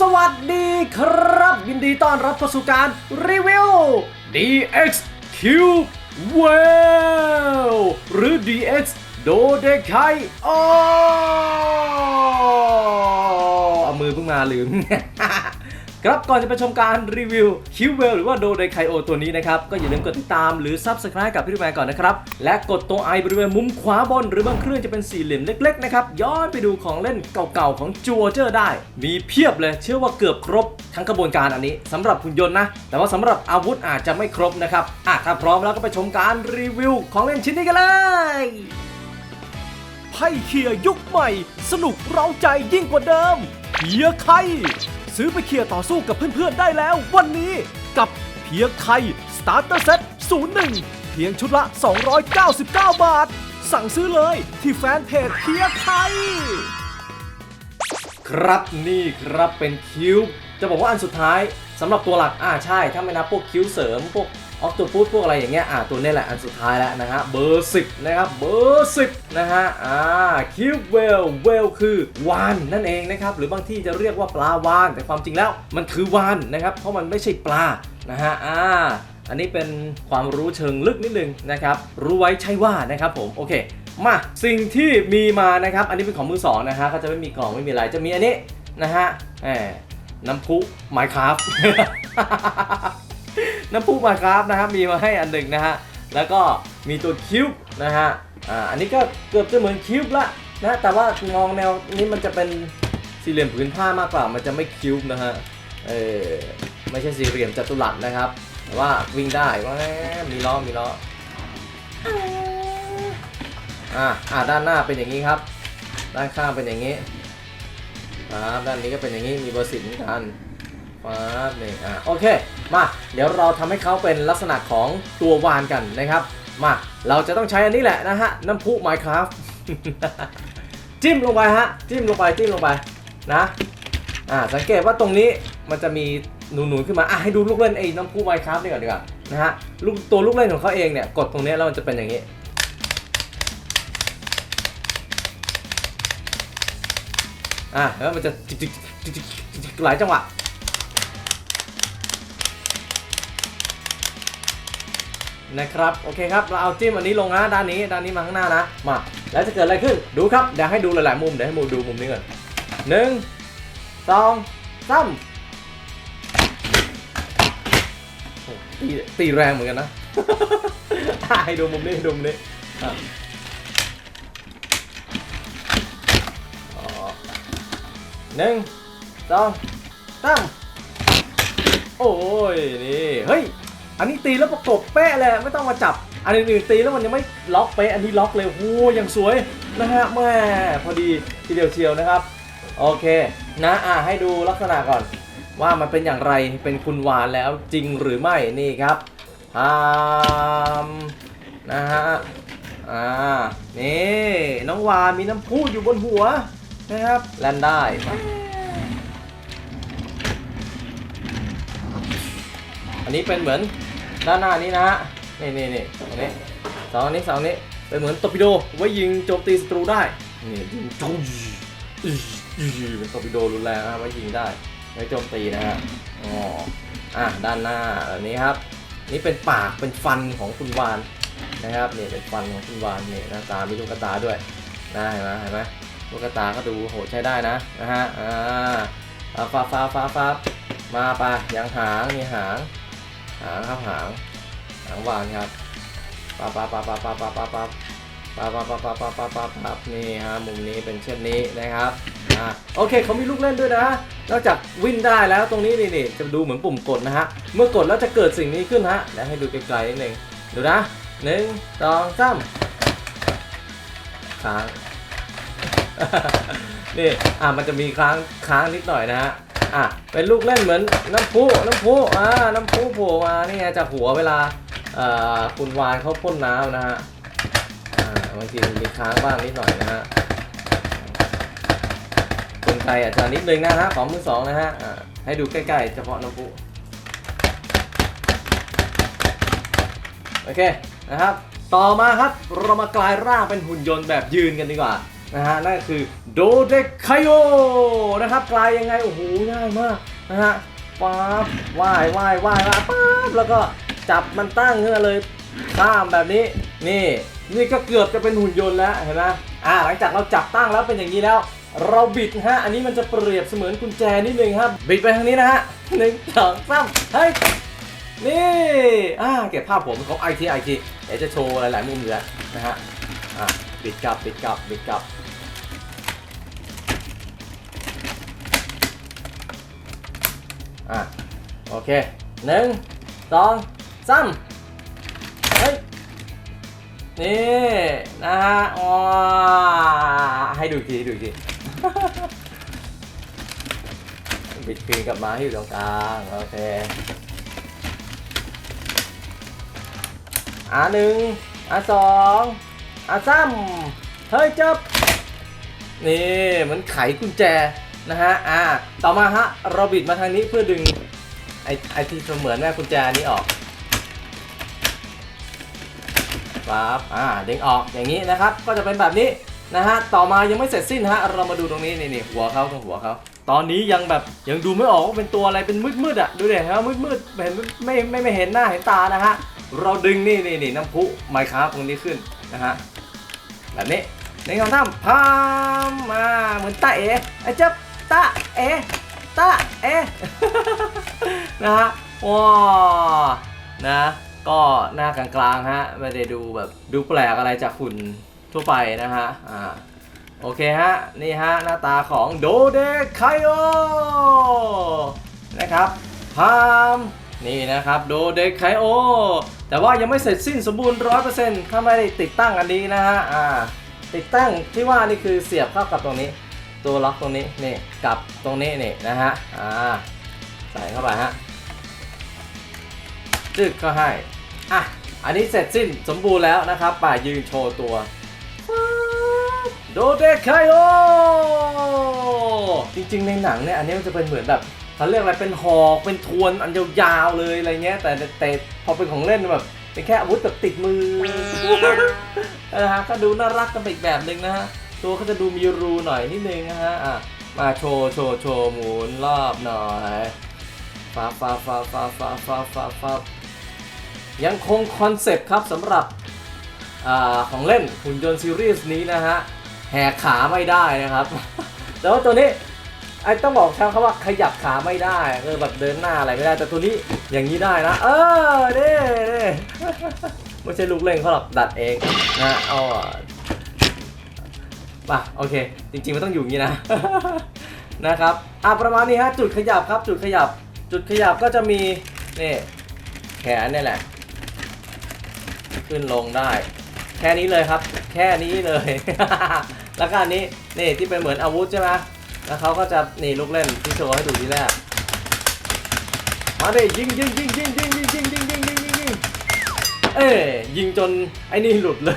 สวัสดีครับ ยินดีต้อนรับเข้าสู่การรีวิว DX Cube Well หรือ DX โดเดคไคโอเอามือเพิ่งมาลืม ครับก่อนจะไปชมการรีวิวคิวเวลหรือว่าโดไดไคโอตัวนี้นะครับ ก็อย่าลืมกดติดตามหรือ Subscribe กับพี่ดูแมนก่อนนะครับ และกดตัวไอบริเวณมุมขวาบน หรือบางเครื่องจะเป็นสี่เหลี่ยมเล็กๆนะครับย้อนไปดูของเล่นเก่าๆของจัวเจอร์ได้ มีเพียบเลยเชื่อว่าเกือบครบทั้งกระบวนการอันนี้สำหรับหุ่นยนต์นะ แต่ว่าสำหรับอาวุธอาจจะไม่ครบนะครับอะถ้าพร้อมแล้วก็ไปชมการรีวิวของเล่นชิ้นนี้กันเลยไพ่เคียยุคใหม่ สนุกเร้าใจยิ่งกว่าเดิมเพียไข่ ซื้อไปเคียร์ต่อสู้กับเพื่อนๆได้แล้ววันนี้กับเพียงไทยสตาร์เตอร์เซ็ต01 เพียงชุดละ 299 บาท สั่งซื้อเลยที่แฟนเพจเพียงไทย ครับนี่ครับเป็นคิวจะบอกว่าอันสุดท้ายสำหรับตัวหลักอ่าใช่ ถ้าไม่นับพวกคิวเสริมพวก ออ t ต p ู s พวกอะไรอย่างเงี้ยอ่าตัวนี้แหละอันสุดท้ายแล้วนะฮะเบอร์ 10 นะครับ เบอร์ 10 นะฮะอ่าคิวเวลเวลคือวานนั่นเองนะครับ หรือบางที่จะเรียกว่าปลาวาน แต่ความจริงแล้วมันคือวานนะครับ เพราะมันไม่ใช่ปลานะฮะอ่าอันนี้เป็นความรู้เชิงลึกนิดนึงนะครับ รู้ไว้ใช่ว่านะครับผม โอเค มาสิ่งที่มีมานะครับ อันนี้เป็นของมือสองนะฮะเขาจะไม่มีกล่องไม่มีอะไรจะมีอันนี้นะฮะแหมน้ำพุไมค์คราฟ น้ำพุมาครับนะครับมีมาให้อันหนึ่งนะฮะแล้วก็มีตัวคิวบ์นะฮะอ่าอันนี้ก็เกือบจะเหมือนคิวบ์ละนะแต่ว่ามองแนวนี้มันจะเป็นสี่เหลี่ยมผืนผ้ามากกว่ามันจะไม่คิวบ์นะฮะเออไม่ใช่สี่เหลี่ยมจัตุรัสนะครับแต่ว่าวิ่งได้ว่ามีล้อมีล้ออ่าอ่าด้านหน้าเป็นอย่างนี้ครับ ด้านข้างเป็นอย่างนี้ครับด้านนี้ก็เป็นอย่างนี้มีเบอร์สิบเหมือนกัน ฟ้านี่อะโอเค มาเดี๋ยวเราทำให้เขาเป็นลักษณะของตัววานกันนะครับ มาเราจะต้องใช้อันนี้แหละนะฮะน้ำพุ Minecraft จิ้มลงไปฮะจิ้มลงไปจิ้มลงไปนะอ่าสังเกตว่าตรงนี้มันจะมีหนูๆขึ้นมาอะให้ดูลูกเล่นไอ้น้ำพุ Minecraft นี่ก่อนดีกว่านะฮะลูกตัวลูกเล่นของเขาเองเนี่ยกดตรงนี้แล้วมันจะเป็นอย่างนี้อะแล้วมันจะจิกจิกจิกจิกจิกจิกหลายจังหวะ นะครับโอเคครับเราเอาจิ้มอันนี้ลงนะด้านนี้ด้านนี้มาข้างหน้านะมาแล้วจะเกิดอะไรขึ้นดูครับเดี๋ยวให้ดูหลายๆมุมเดี๋ยวให้มูดูมุมนี้ก่อนหนึ่งสองสามตีตีแรงเหมือนกันนะให้ดูมุมนี้ดูมุมนี้หนึ่งสองสามโอ้ยนี่เฮ้ย อันนี้ตีแล้วประกบเป๊ะเลยไม่ต้องมาจับ อันอื่นๆตีแล้วมันยังไม่ล็อกเป๊ะอันนี้ล็อกเลยโอ้ยยังสวยนะฮะแม่พอดีทีเดียวเชียวนะครับ โอเคนะอะให้ดูลักษณะก่อน ว่ามันเป็นอย่างไรเป็นคุณวานแล้วจริงหรือไม่นี่ครับพามนะฮะอ่านี่น้องวานมีน้ำพุอยู่บนหัวนะครับแลนได้อันนี้เป็นเหมือน ด้านหน้านี้นะฮะนี่นี่นี่ตรงนี้เสองนี้เสองนี้เป็นเหมือนตอร์ปิโดไว้ยิงโจมตีศัตรูได้นี่ยิงจุ้ยอื้ออื้อเป็นตอร์ปิโดรุนแรงนะไว้ยิงได้ไว้โจมตีนะฮะอ๋ออะด้านหน้าแบบนี้ครับ นี่เป็นปากเป็นฟันของคุณวานนะครับนี่เป็นฟันของคุณวานนี่หน้าตามีลูกกระตาด้วยนะเห็นไหมเห็นไหมลูกกระตาก็ดูโหใช้ได้นะนะฮะอ่าเอาฟ้าฟ้าฟ้าฟ้ามาไปยังหางมีหาง หางครับหางหางวานครับปั๊บปั๊บปั๊บปั๊บปั๊บปั๊บปั๊บปั๊บปั๊บปั๊บปั๊บปั๊บปั๊บปั๊บนี่ฮะมุมนี้เป็นเช่นนี้นะครับอ่าโอเคเขามีลูกเล่นด้วยนะนอกจากวิ่งได้แล้วตรงนี้นี่นี่จะดูเหมือนปุ่มกดนะฮะเมื่อกดแล้วจะเกิดสิ่งนี้ขึ้นฮะเดี๋ยวให้ดูไกลๆนิดนึงดูนะหนึ่งสองสามค้างนี่อะมันจะมีค้างค้างนิดหน่อยนะฮะ อะเป็นลูกเล่นเหมือนน้ำพุน้ำพุอ่าน้ำพุโผล่มานี่ไงจากหัวเวลาเอ่อคุณวานเขาพ่นน้ำนะฮะอ่าบางทีมีค้างบ้างนิดหน่อยนะฮะคนไทยอาจจะนิดนึงนะฮะของมือสองนะฮะอ่าให้ดูใกล้ๆเฉพาะน้ำพุโอเคนะครับ ต่อมาครับเรามากลายร่างเป็นหุ่นยนต์แบบยืนกันดีกว่า นะฮะนั่นคือโดเดคายโอนะครับกลายยังไงโอ้โหง่ายมากนะฮะป๊าบว่ายว่ายว่ายว่ายป๊าบแล้วก็จับมันตั้งขึ้นมาเลยข้ามแบบนี้นี่นี่ก็เกือบจะเป็นหุ่นยนต์แล้วเห็นไหมอ่าหลังจากเราจับตั้งแล้วเป็นอย่างนี้แล้ว เราบิดฮะอันนี้มันจะเปรียบเสมือนกุญแจนิดนึงครับบิดไปทางนี้นะฮะหนึ่งสองสามเฮ้ยนี่อ่าเก็บภาพผมของไอทีไอทีเดี๋ยวจะโชว์หลายๆมุมอยู่แล้วนะฮะอ่าปิดกลับปิดกลับปิดกลับ อะโอเคหนึ่งสองสามเฮ้ยนี่นะฮะว้าให้ดูอีกทีให้ดูอีกทีบิดคืนกลับมาให้อยู่ตรงกลางโอเคอ่าหนึ่งอ่าสองอ่าสามเฮ้ยจบนี่มันไขกุญแจนะฮะอ่า ต่อมาฮะเราบิดมาทางนี้เพื่อดึงไอไอที่เสมือนแม่กุญแจนี้ออกปั๊บอ่าดึงออกอย่างนี้นะครับ ก็จะเป็นแบบนี้นะฮะต่อมายังไม่เสร็จสิ้นฮะเรามาดูตรงนี้นี่นี่หัวเขาตรงหัวเขาตอนนี้ยังแบบยังดูไม่ออกว่าเป็นตัวอะไรเป็นมืดๆอะดูเดี๋ยวมืดมืดๆเห็นไม่ไม่ไม่เห็นหน้าเห็นตานะฮะเราดึงนี่นี่นี่น้ำพุไมค์ครับตรงนี้ขึ้นนะฮะแบบนี้ในคำท่าพามมาเหมือนตาเอ๋ไอ้เจ้า ตาเอตาเอนะฮะว้านะก็หน้ากลางๆฮะไม่ได้ดูแบบดูแปลกอะไรจากฝุ่นทั่วไปนะฮะอ่าโอเคฮะ นี่ฮะ หน้าตาของโดเดคายโอนะครับพามนี่นะครับโดเดคายโอแต่ว่ายังไม่เสร็จสิ้นสมบูรณ์ร้อยเปอร์เซ็นต์ถ้าไม่ได้ติดตั้งอันนี้นะฮะอ่าติดตั้งที่ว่านี่คือเสียบเข้ากับตรงนี้ ตัวล็อกตรงนี้นี่กับตรงนี้นี่นะฮะอ่าใส่เข้าไปฮะจึกก็ให้อะอันนี้เสร็จสิ้นสมบูรณ์แล้วนะครับป่ายืนโชว์ตัวโดเดคายโอจริงๆในหนังเนี่ยอันนี้มันจะเป็นเหมือนแบบเขาเรียกอะไรเป็นหอกเป็นทวนอันยาวๆเลยอะไรเงี้ยแต่แต่พอเป็นของเล่นแบบเป็นแค่อาวุธแบบติดมือนะฮะก็ดูน่ารักกันไปอีกแบบหนึ่งนะฮะ ตัวเขาจะดูมีรูหน่อยนิดนึงนะฮะอะมาโชว์โชว์โชว์หมุนรอบหน่อยฟาฟาฟาฟาฟาฟาฟาฟายังคงคอนเซปต์ครับสำหรับอ่าของเล่นหุ่นยนต์ซีรีส์นี้นะฮะแหกขาไม่ได้นะครับ แต่ว่าตัวนี้ไอ้ต้องบอกช่างเขาว่าขยับขาไม่ได้เออแบบเดินหน้าอะไรไม่ได้แต่ตัวนี้อย่างนี้ได้นะ เออเด้เด้ไม่ใช่ลูกเล่นเขาหรอกดัดเองนะเอาอะ ป่ะโอเค จริงๆมันต้องอยู่อย่างนี้นะ นะครับอะประมาณนี้ฮะจุดขยับครับ จุดขยับ จุดขยับก็จะมีนี่แขนเนี่ยแหละ ขึ้นลงได้ แค่นี้เลยครับ แค่นี้เลย แล้วก็อันนี้นี่ที่เป็นเหมือนอาวุธใช่ไหมแล้วเขาก็จะนี่ลูกเล่นที่โชว์ให้ดูทีแรกมาดิยิงยิงยิงยิงยิงยิงยิงยิงยิงยิงยิงยิงเอ้ยยิงจนไอ้นี่หลุดเลย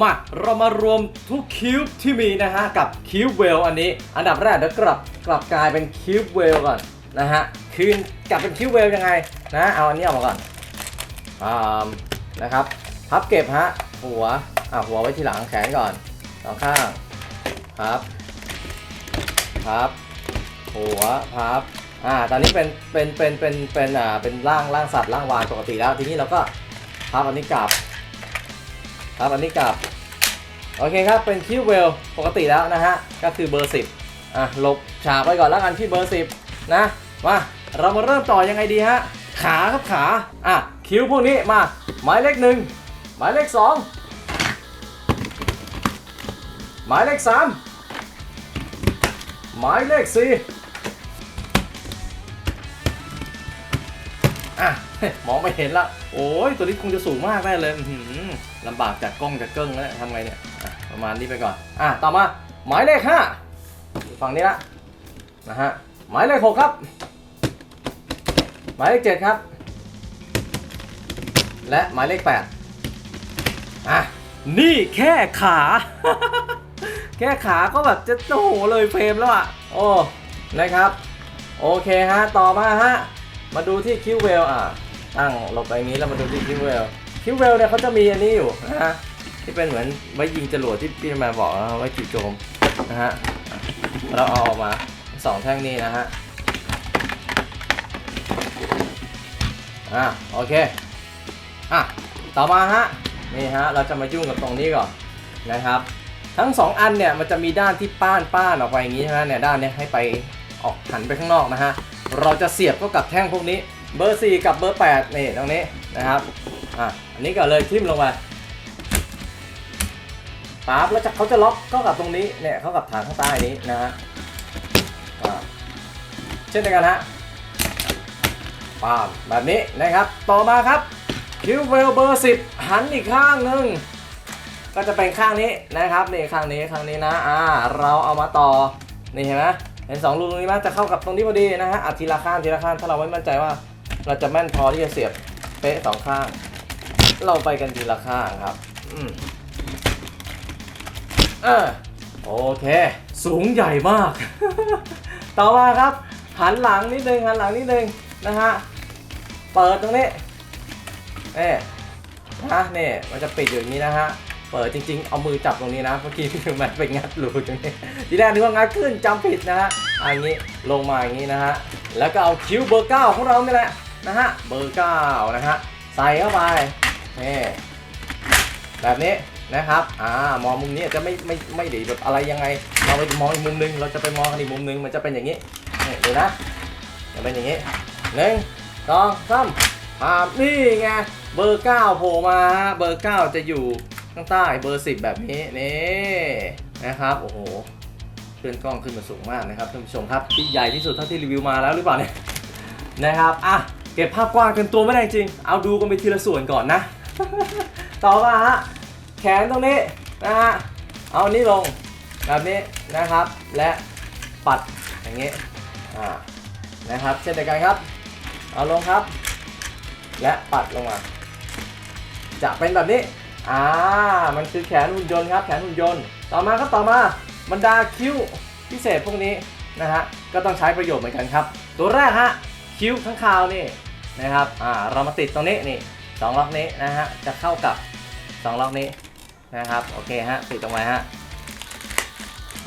มาเรามารวมทุกคิวบที่มีนะฮะ กับคิวบเวลอันนี้ อันดับแรกเดี๋ยวกลับกลับกลายเป็นคิวบเวลก่อนนะฮะ คืนกลับเป็นคิวบเวลยังไงนะ เอาอันนี้ออกมาก่อนอ่านะครับ พับเก็บฮะ หัว อ่าหัวไว้ที่หลังแขนก่อนสองข้างพับพับ หัวพับอ่าตอนนี้เป็นเป็นเป็นเป็นเป็นอ่าเป็นร่างร่างสัตว์ร่างวานปกติแล้ว ทีนี้เราก็พับอันนี้กลับ พับอันนี้กลับ โอเคครับ เป็นคิวเวลปกติแล้วนะฮะ ก็คือเบอร์ 10 อะ ลบฉากไปก่อนแล้วกันที่เบอร์ 10 นะ มา เรามาเริ่มต่อยังไงดีฮะ ขาครับขา อะ คิวพวกนี้มา หมายเลขหนึ่ง หมายเลขสอง หมายเลขสาม หมายเลขสี่อะ มองไม่เห็นละ โอ้ยตัวนี้คงจะสูงมากแน่เลยลำบากจากกล้องจากเกิ้งแล้วทำไงเนี่ยประมาณนี้ไปก่อน อะ ต่อมา หมายเลขห้าฝั่งนี้ละนะฮะ หมายเลขหกครับ หมายเลขเจ็ดครับ และหมายเลขแปดอะ นี่แค่ขา แค่ขาก็แบบจะโอ้โหเลยเฟรมแล้วอะ โอ้ นะครับ โอเคฮะ ต่อมาฮะ มาดูที่คิวเวลอะ ตั้งลงไปงนี้แล้วมาดูที่คิวเวลคิวเวลเนี่ยเขาจะมีอันนี้อยู่นะฮะที่เป็นเหมือนไว้ยิงจรวดที่พี่แมนบอกนะไว้จู่โจมนะฮะเราเอาออกมาสองแท่งนี้นะฮะอะโอเคอะต่อมาฮะนี่ฮะเราจะมายุ่งกับตรงนี้ก่อนนะครับ ทั้งสองอันเนี่ยมันจะมีด้านที่ป้านป้านออกไปอย่างนี้ใช่ไหมเนี่ยด้านเนี้ยให้ไปออกหันไปข้างนอกนะฮะเราจะเสียบเข้ากับแท่งพวกนี้ เบอร์ 4 กับเบอร์ 8 นี่ตรงนี้นะครับ อะ อันนี้ก็เลยทิ่มลงไปปั๊บแล้วจะเขาจะล็อกเข้ากับตรงนี้ เนี่ย เข้ากับฐานข้างใต้นี้นะฮะอ่าเช่นเดียวกันฮะปามแบบนี้นะครับ ต่อมาครับคิวเวลเบอร์ 10 หันอีกข้างหนึ่งก็จะเป็นข้างนี้นะครับนี่ข้างนี้ข้างนี้นะ อ่า เราเอามาต่อ นี่เห็นไหมเห็นสองรูตรงนี้ไหมจะเข้ากับตรงนี้พอดีนะฮะอะทีละข้างทีละข้างถ้าเราไม่มั่นใจว่า เราจะแม่นพอที่จะเสียบเป๊ะสองข้าง เราไปกันทีละข้างครับ อืมเออโอเค สูงใหญ่มาก ต่อมาครับ หันหลังนิดนึงหันหลังนิดนึงนะฮะ เปิดตรงนี้เนี่นะเนี่ยมันจะปิดอยู่อย่างนี้นะฮะ เปิดจริง ๆ เอามือจับตรงนี้นะ เมื่อกี้พี่แมนไปงัดรูตรงนี้ ทีแรกนึกว่างัดขึ้นจำผิดนะฮะอันนี้ลงมาอย่างนี้นะฮะ แล้วก็เอาคิ้วเบอร์เก้าของเรานี่แหละ นะฮะเบอร์เก้านะฮะใส่เข้าไปนี่แบบนี้นะครับอ่ามองมุมนี้จะไม่ไม่ไม่ดีแบบอะไรยังไง เราไปมองอีกมุมนึง เราจะไปมองอีกมุมนึงมันจะเป็นอย่างนี้นี่ดูนะจะเป็นอย่างนี้หนึ่งสองสามภาพนี่ไงเบอร์เก้าโผล่มาฮะเบอร์เก้าจะอยู่ข้างใต้เบอร์10แบบนี้นี่นะครับโอ้โหเคลื่อนกล้องขึ้นมาสูงมากนะครับท่านผู้ชมครับที่ใหญ่ที่สุดเท่าที่รีวิวมาแล้วหรือเปล่าเนี่ยนะครับอะ เก็บภาพกว้างจนตัวไม่ได้จริง เอาดูกันไปทีละส่วนก่อนนะ ต่อมาฮะ แขนตรงนี้นะฮะ เอาอันนี้ลงแบบนี้นะครับ และปัดอย่างนี้ อ่า นะครับ เช่นเดียวกันครับ เอาลงครับ และปัดลงมา จะเป็นแบบนี้ อ่า มันคือแขนหุ่นยนต์ครับ แขนหุ่นยนต์ ต่อมาครับต่อมา บรรดาคิ้วพิเศษพวกนี้นะฮะ ก็ต้องใช้ประโยชน์เหมือนกันครับ ตัวแรกฮะ คิ้วข้างคาวนี่ นะครับอ่าเรามาติดตรงนี้นี่สองล็อกนี้นะฮะจะเข้ากับสองล็อกนี้นะครับโอเคฮะติดตรงไว้ฮะ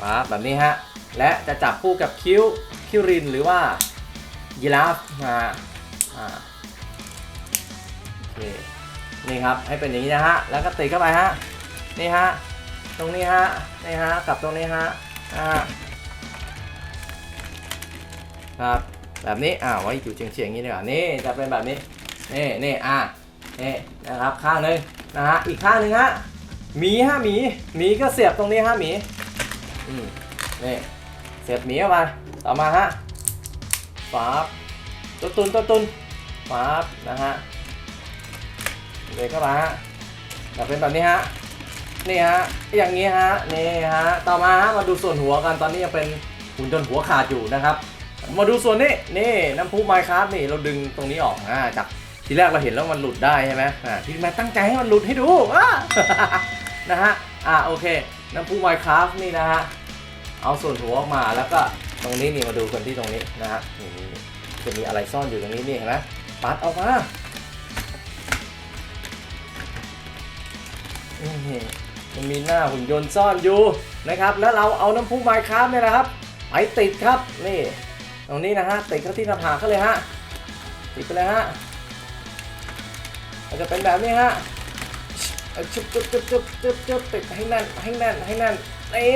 ปั๊บแบบนี้ฮะและจะจับคู่กับคิ้วคิ้วรินหรือว่ายีราฟนะฮะอ่าโอเคนี่ครับให้เป็นอย่างนี้นะฮะแล้วก็ติดเข้าไปฮะนี่ฮะตรงนี้ฮะนี่ฮะกับตรงนี้ฮะนะฮะครับ แบบนี้อ่าไว้อยู่เฉียงๆอย่างนี้ดีกว่านี่จะเป็นแบบนี้นี่นี่อ่านี่นะครับข้างหนึ่งนะฮะอีกข้างหนึ่งฮะหมีฮะหมีหมีก็เสียบตรงนี้ฮะหมีอืมนี่เสียบหมีเข้าไปต่อมาฮะฟ้าบตัวตุนตัวตุนฟ้าบนะฮะเลยเข้ามาฮะจะเป็นแบบนี้ฮะนี่ฮะอย่างนี้ฮะนี่ฮะต่อมาฮะมาดูส่วนหัวกันตอนนี้ยังเป็นหุ่นยนต์หัวขาดอยู่นะครับ มาดูส่วนนี้นี่น้ำพุไมค์ครับนี่เราดึงตรงนี้ออกอ่าจากทีแรกเราเห็นแล้วมันหลุดได้ใช่ไหมอ่าพี่แม่ตั้งใจให้มันหลุดให้ดูอ่านะฮะอ่าโอเค น้ำพุไมค์ครับนี่นะฮะเอาส่วนหัวออกมาแล้วก็ตรงนี้นี่มาดูกันที่ตรงนี้นะฮะนี่นี่จะมีอะไรซ่อนอยู่ตรงนี้นี่เห็นไหมปัดออกมามันมีหน้าหุ่นยนต์ซ่อนอยู่นะครับ แล้วเราเอาน้ำพุไมค์ครับเนี่ยนะครับไปติดครับนี่ ตรงนี้นะฮะติดเข้าที่หน้าผากเขาเลยฮะติดไปเลยฮะมันจะเป็นแบบนี้ฮะจุ๊บจุ๊บจุ๊บจุ๊บจุ๊บจุ๊บติดให้แน่นให้แน่นให้แน่นนี่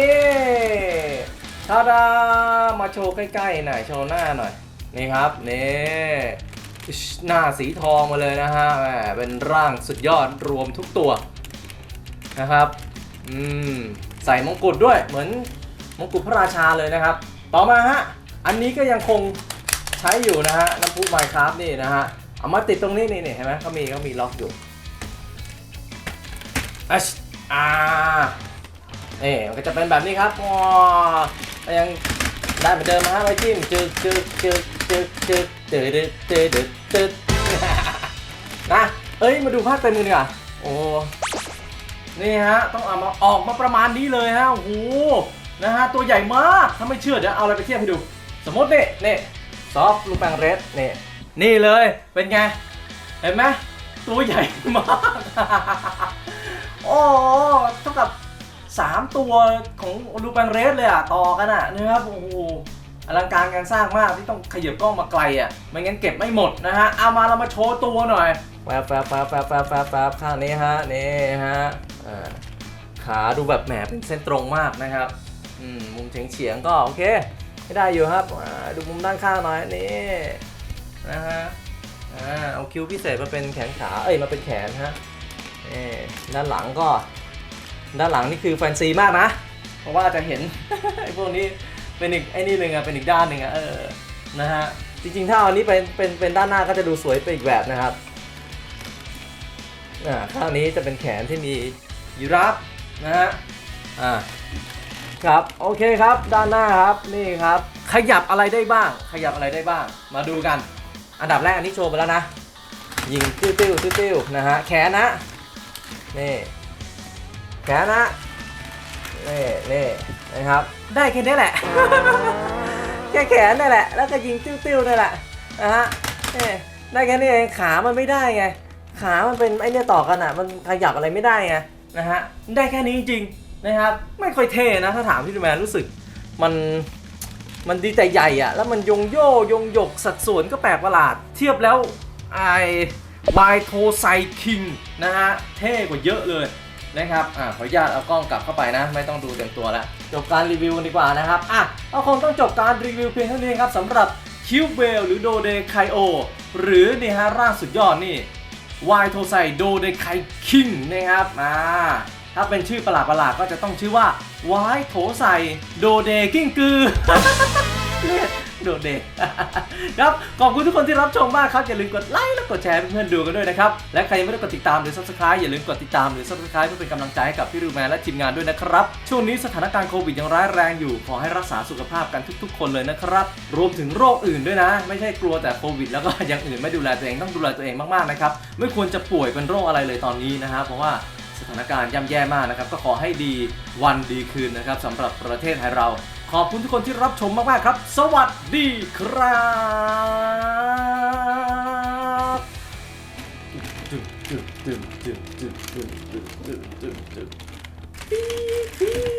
ทาดามาโชว์ใกล้ๆหน่อยโชว์หน้าหน่อยนี่ครับนี่หน้าสีทองมาเลยนะฮะแหมเป็นร่างสุดยอดรวมทุกตัวนะครับอืมใส่มงกุฎด้วยเหมือนมงกุฎพระราชาเลยนะครับ ต่อมาฮะ อันนี้ก็ยังคงใช้อยู่นะฮะน้ำพุไมค์ครับนี่นะฮะเอามาติดตรงนี้นี่นี่เห็นไหมเขามีเขามีล็อกอยู่อัชอ่านี่มันก็จะเป็นแบบนี้ครับว้ายังได้เหมือนเดิมฮะไว้จิ้มจึกจึกจึกจึกจึกจึกจึกจึกจึกจึกนะเอ้ยมาดูภาคเต็มกันดีกว่าโอ้นี่ฮะต้องเอามาออกมาประมาณนี้เลยฮะโอ้โหนะฮะตัวใหญ่มากถ้าไม่เชื่อเดี๋ยวเอาอะไรไปเทียบให้ดู สมมตินี่นี่ซอฟลูกแปงเรสนี่นี่เลยเป็นไง เห็นไหมตัวใหญ่มาก โอ้เท่ากับ 3 ตัวของลูแปงเรสเลยอะ ต่อกันอะนะครับโอ้โหอลังการการสร้างมากที่ต้องขยับกล้องมาไกลอะไม่งั้นเก็บไม่หมดนะฮะเอามาเรามาโชว์ตัวหน่อยแฟบแฟบแฟบแฟบแฟบแฟบแฟบข้างนี้ฮะนี่ฮะขาดูแบบแหมเป็นเส้นตรงมากนะครับ อืมมุมเฉียงเฉียงๆก็โอเค ไม่ได้อยู่ครับดูมุมด้านข้างหน่อยนี่นะฮะเอาคิ้วพิเศษมาเป็นแขนขาเอ้ยมาเป็นแขนฮะนี่ด้านหลังก็ ด้านหลังนี่คือแฟนซีมากนะ เพราะว่าจะเห็นไอ้พวกนี้เป็นอีกไอ้นี่หนึ่งอะเป็นอีกด้านหนึ่งอะเออนะฮะจริงๆถ้าเอาอันนี้เป็นเป็นเป็นด้านหน้าก็จะดูสวยไปอีกแบบนะครับอ่าข้างนี้จะเป็นแขนที่มียีราฟนะฮะอ่า ครับโอเคครับด้านหน้าครับนี่ครับ ขยับอะไรได้บ้าง ขยับอะไรได้บ้าง มาดูกัน อันดับแรกอันนี้โชว์ไปแล้วนะ ยิงติ้วติ้วติ้วติ้วนะฮะแขนนะนี่แขนนะนี่นี่นะครับ ได้แค่นี้แหละ แค่แขนนี่แหละ แล้วก็ยิงติ้วๆนี่แหละนะฮะนี่ได้แค่นี้เองขามันไม่ได้ไงขามันเป็นไอเนี่ยต่อกันอะมันขยับอะไรไม่ได้ไงนะฮะได้แค่นี้จริง นะครับ ไม่ค่อยเท่นะ ถ้าถามพี่ดูแมนรู้สึกมันมันดีแต่ใหญ่อะแล้วมันยงโยยงหยกสัดส่วนก็แปลกประหลาด เทียบแล้วไอวายโทไซคิงนะฮะ เท่กว่าเยอะเลยนะครับ อ่า ขออนุญาตเอากล้องกลับเข้าไปนะ ไม่ต้องดูเต็มตัวแล้ว จบการรีวิวกันดีกว่านะครับ อะก็คงต้องจบการรีวิวเพียงเท่านี้ครับสำหรับคิวเบลหรือโดเดไคโอหรือนี่ฮะร่างสุดยอดนี่วายโทไซโดเดไคคิงนะครับ อ่า ถ้าเป็นชื่อประหลาดประหลาดๆก็จะต้องชื่อว่าวายโถไซโดเดกิ้งกือเรียกโดเดครับขอบคุณทุกคนที่รับชมมากครับ อย่าลืมกดไลค์และกดแชร์ให้เพื่อนๆดูกันด้วยนะครับ และใครยังไม่ได้กดติดตามหรือ subscribe อย่าลืมกดติดตามหรือ subscribe เพื่อเป็นกำลังใจให้กับพี่รูแมนและทีมงานด้วยนะครับ ช่วงนี้สถานการณ์โควิดยังร้ายแรงอยู่ ขอให้รักษาสุขภาพกันทุกๆ คนเลยนะครับ รวมถึงโรคอื่นด้วยนะ ไม่ใช่กลัวแต่โควิด แล้วก็อย่างอื่นไม่ดูแลตัวเองต้องดูแลตัวเองมากๆนะครับไม่ควรจะป่วยเป็นโรคอะไรเลยตอนนี้นะครับเพราะว่า ถานการณ์ย่ำแย่มากนะครับ ก็ขอให้ดีวันดีคืนนะครับสำหรับประเทศไทยเรา ขอบคุณทุกคนที่รับชมมาก ๆ ครับ สวัสดีครับจึ๊บจึ๊บจึ๊บจึ๊บจึ๊บจึ๊บจึ๊บจึ๊บจึ๊บจึ๊บปี๊ดปี๊ด